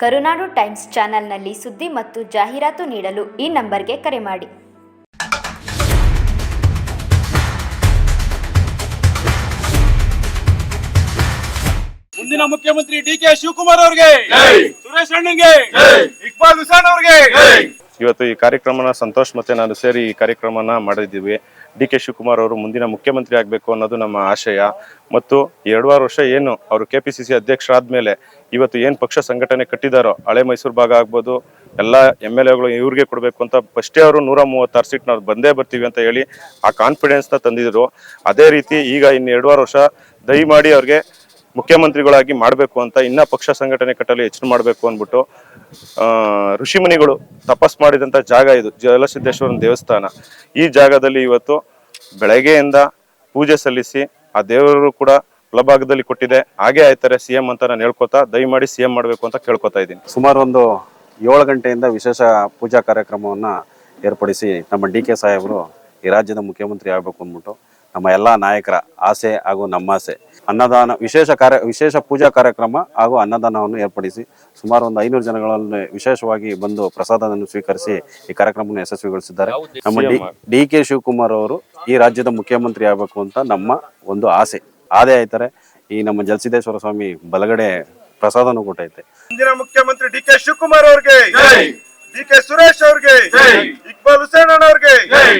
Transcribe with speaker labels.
Speaker 1: ಕರುನಾಡು times ಚಾನೆಲ್ನಲ್ಲಿ ಸುದ್ದಿ ಮತ್ತು ಜಾಹೀರಾತು ನೀಡಲು ಈ ನಂಬರ್ಗೆ ಕರೆ ಮಾಡಿ.
Speaker 2: ಮುಂದಿನ ಮುಖ್ಯಮಂತ್ರಿ ಡಿ ಕೆ ಶಿವಕುಮಾರ್ ಅವರಿಗೆ.
Speaker 3: ಜೈ.
Speaker 2: ಸುರೇಶ್ ಅಣ್ಣಂಗೆ.
Speaker 3: ಜೈ.
Speaker 2: ಇಕ್ಬಾಲ್ ಹುಸೇನ್ ಅವರಿಗೆ.
Speaker 3: ಇವತ್ತು ಈ ಕಾರ್ಯಕ್ರಮನ ಸಂತೋಷ್ ಮತ್ತೆ ನಾನು ಸೇರಿ ಈ ಕಾರ್ಯಕ್ರಮನ ಮಾಡಿದ್ದೀವಿ. ಡಿ ಕೆ ಶಿವಕುಮಾರ್ ಅವರು ಮುಂದಿನ ಮುಖ್ಯಮಂತ್ರಿ ಆಗಬೇಕು ಅನ್ನೋದು ನಮ್ಮ ಆಶಯ. ಮತ್ತು ಎರಡೂವರೆ ವರ್ಷ ಏನು ಅವರು ಕೆ ಪಿ ಸಿ ಸಿ ಅಧ್ಯಕ್ಷರಾದ್ಮೇಲೆ ಇವತ್ತು ಏನು ಪಕ್ಷ ಸಂಘಟನೆ ಕಟ್ಟಿದಾರೋ, ಹಳೆ ಮೈಸೂರು ಭಾಗ ಆಗ್ಬೋದು, ಎಲ್ಲ ಎಂ ಎಲ್ ಎಗಳು ಇವ್ರಿಗೆ ಕೊಡಬೇಕು ಅಂತ ಫಸ್ಟೇ ಅವರು ನೂರ ಮೂವತ್ತಾರು ಸೀಟ್ ನಾವು ಬಂದೇ ಬರ್ತೀವಿ ಅಂತ ಹೇಳಿ ಆ ಕಾನ್ಫಿಡೆನ್ಸ್ನ ತಂದಿದ್ರು. ಅದೇ ರೀತಿ ಈಗ ಇನ್ನು ಎರಡೂವರೆ ವರ್ಷ ದಯಮಾಡಿ ಅವ್ರಿಗೆ ಮುಖ್ಯಮಂತ್ರಿಗಳಾಗಿ ಮಾಡಬೇಕು ಅಂತ ಇನ್ನ ಪಕ್ಷ ಸಂಘಟನೆ ಕಟ್ಟಲು ಹೆಚ್ಚು ಮಾಡಬೇಕು ಅಂದ್ಬಿಟ್ಟು ಋಷಿಮುನಿಗಳು ತಪಸ್ ಮಾಡಿದಂತ ಜಾಗ ಇದು ಜಲಸಿದ್ದೇಶ್ವರನ ದೇವಸ್ಥಾನ. ಈ ಜಾಗದಲ್ಲಿ ಇವತ್ತು ಬೆಳಗ್ಗೆಯಿಂದ ಪೂಜೆ ಸಲ್ಲಿಸಿ ಆ ದೇವರು ಕೂಡ ಫಲಭಾಗದಲ್ಲಿ ಕೊಟ್ಟಿದೆ. ಹಾಗೆ ಆಯ್ತಾರೆ ಸಿಎಂ ಅಂತ ನಾನು ಹೇಳ್ಕೊತಾ, ದಯಮಾಡಿ ಸಿಎಂ ಮಾಡಬೇಕು ಅಂತ ಕೇಳ್ಕೊತಾ ಇದ್ದೀನಿ.
Speaker 4: ಸುಮಾರು ಒಂದು ಏಳು ಗಂಟೆಯಿಂದ ವಿಶೇಷ ಪೂಜಾ ಕಾರ್ಯಕ್ರಮವನ್ನು ಏರ್ಪಡಿಸಿ ನಮ್ಮ ಡಿ ಕೆ ಸಾಹೇಬರು ಈ ರಾಜ್ಯದ ಮುಖ್ಯಮಂತ್ರಿ ಆಗಬೇಕು ಅಂದ್ಬಿಟ್ಟು ನಮ್ಮ ಎಲ್ಲ ನಾಯಕರ ಆಸೆ ಹಾಗೂ ನಮ್ಮ ಆಸೆ. ಅನ್ನದಾನ ವಿಶೇಷ ಕಾರ್ಯ ವಿಶೇಷ ಪೂಜಾ ಕಾರ್ಯಕ್ರಮ ಹಾಗೂ ಅನ್ನದಾನವನ್ನು ಏರ್ಪಡಿಸಿ ಸುಮಾರು ಒಂದು ಐನೂರು ಜನಗಳನ್ನು ವಿಶೇಷವಾಗಿ ಬಂದು ಪ್ರಸಾದವನ್ನು ಸ್ವೀಕರಿಸಿ ಈ ಕಾರ್ಯಕ್ರಮವನ್ನು ಯಶಸ್ವಿಗೊಳಿಸಿದ್ದಾರೆ. ನಮ್ಮ ಡಿ ಡಿ ಕೆ ಶಿವಕುಮಾರ್ ಅವರು ಈ ರಾಜ್ಯದ ಮುಖ್ಯಮಂತ್ರಿ ಆಗಬೇಕು ಅಂತ ನಮ್ಮ ಒಂದು ಆಸೆ. ಆದೇ ಆಯ್ತಾರೆ ಈ ನಮ್ಮ ಜಲಸಿದ್ದೇಶ್ವರ ಸ್ವಾಮಿ ಬಲಗಡೆ ಪ್ರಸಾದನೂ ಕೊಟ್ಟೈತೆ
Speaker 2: ಹಿಂದಿನ ಮುಖ್ಯಮಂತ್ರಿ ಡಿ ಕೆ ಶಿವಕುಮಾರ್ ಅವ್ರಿಗೆ
Speaker 3: ಜೈ.
Speaker 2: ಡಿ ಕೆ ಸುರೇಶ್ ಅವ್ರಿಗೆ
Speaker 3: ಜೈ.
Speaker 2: ಇಕ್ಬಾಲ್ ಹುಸೇನ್ ಅವ್ರಿಗೆ
Speaker 3: ಜೈ.